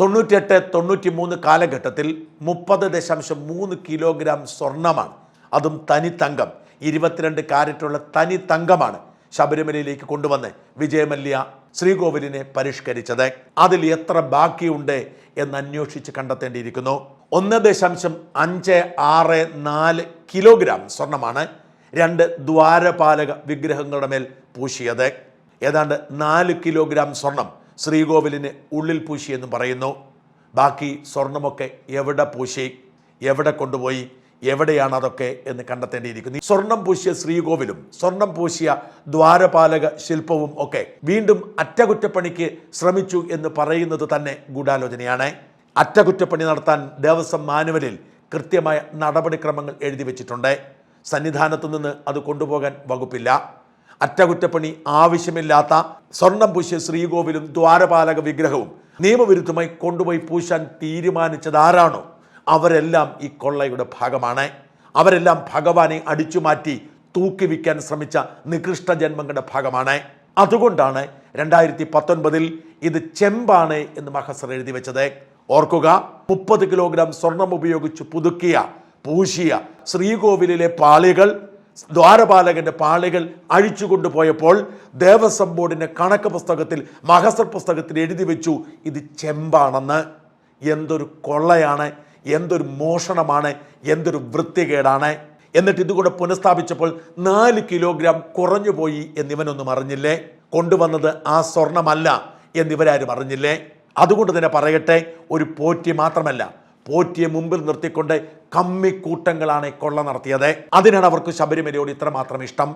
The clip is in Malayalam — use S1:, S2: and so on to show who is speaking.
S1: തൊണ്ണൂറ്റിയെട്ട് തൊണ്ണൂറ്റി മൂന്ന് കാലഘട്ടത്തിൽ മുപ്പത് ദശാംശം മൂന്ന് കിലോഗ്രാം സ്വർണമാണ്. അതും തനി തങ്കം. ഇരുപത്തിരണ്ട് കാരറ്റുള്ള തനി തങ്കമാണ് ശബരിമലയിലേക്ക് കൊണ്ടുവന്ന് വിജയമല്യ ശ്രീകോവിലിനെ പരിഷ്കരിച്ചത്. അതിൽ എത്ര ബാക്കിയുണ്ട് എന്ന് അന്വേഷിച്ച് കണ്ടെത്തേണ്ടിയിരിക്കുന്നു. ഒന്ന് ദശാംശം അഞ്ച് ആറ് നാല് കിലോഗ്രാം സ്വർണമാണ് രണ്ട് ദ്വാരപാലക വിഗ്രഹങ്ങളുടെ മേൽ പൂശിയത്. ഏതാണ്ട് നാല് കിലോഗ്രാം സ്വർണം ശ്രീകോവിലിന് ഉള്ളിൽ പൂശി എന്ന് പറയുന്നു. ബാക്കി സ്വർണമൊക്കെ എവിടെ പൂശി? എവിടെ കൊണ്ടുപോയി? എവിടെയാണ് അതൊക്കെ എന്ന് കണ്ടെത്തേണ്ടിയിരിക്കുന്നു. സ്വർണം പൂശിയ ശ്രീകോവിലും സ്വർണം പൂശിയ ദ്വാരപാലക ശില്പവും ഒക്കെ വീണ്ടും അറ്റകുറ്റപ്പണിക്ക് ശ്രമിച്ചു എന്ന് പറയുന്നത് തന്നെ ഗൂഢാലോചനയാണ്. അറ്റകുറ്റപ്പണി നടത്താൻ ദേവസ്വം മാനുവലിൽ കൃത്യമായ നടപടിക്രമങ്ങൾ എഴുതി വെച്ചിട്ടുണ്ട്. സന്നിധാനത്തു നിന്ന് അത് കൊണ്ടുപോകാൻ വകുപ്പില്ല. അറ്റകുറ്റപ്പണി ആവശ്യമില്ലാത്ത സ്വർണം പൂശിയ ശ്രീകോവിലും ദ്വാരപാലക വിഗ്രഹവും നിയമവിരുദ്ധമായി കൊണ്ടുപോയി പൂശാൻ തീരുമാനിച്ചത് ആരാണോ അവരെല്ലാം ഈ കൊള്ളയുടെ ഭാഗമാണ്. അവരെല്ലാം ഭഗവാനെ അടിച്ചുമാറ്റി തൂക്കിവിക്കാൻ ശ്രമിച്ച നികൃഷ്ട ജന്മങ്ങളുടെ ഭാഗമാണ്. അതുകൊണ്ടാണ് രണ്ടായിരത്തി പത്തൊൻപതിൽ ഇത് ചെമ്പാണ് എന്ന് മഹസർ എഴുതി വെച്ചത്. ഓർക്കുക മുപ്പത് കിലോഗ്രാം സ്വർണം ഉപയോഗിച്ച് പുതുക്കിയ പൂശിയ ശ്രീകോവിലിലെ പാളികൾ ദ്വാരപാലകന്റെ പാളികൾ അഴിച്ചു കൊണ്ടുപോയപ്പോൾ ദേവസ്വം ബോർഡിന്റെ കണക്ക് പുസ്തകത്തിൽ മഹസർ പുസ്തകത്തിൽ എഴുതി വെച്ചു ഇത് ചെമ്പാണെന്ന്. എന്തൊരു കൊള്ളയാണ് എന്തൊരു മോഷണമാണ് എന്തൊരു വൃത്തികേടാണ്. എന്നിട്ട് ഇതുകൂടെ പുനഃസ്ഥാപിച്ചപ്പോൾ നാല് കിലോഗ്രാം കുറഞ്ഞു പോയി എന്നിവനൊന്നും അറിഞ്ഞില്ലേ? കൊണ്ടുവന്നത് ആ സ്വർണമല്ല എന്നിവരാരും അറിഞ്ഞില്ലേ? അതുകൊണ്ട് തന്നെ പറയട്ടെ ഒരു പോറ്റി മാത്രമല്ല. പോറ്റിയെ മുമ്പിൽ നിർത്തിക്കൊണ്ട് കമ്മിക്കൂട്ടങ്ങളാണ് കൊള്ള നടത്തിയത്. അതിനാണ് അവർക്ക് ശബരിമലയോട് ഇത്രമാത്രം ഇഷ്ടം.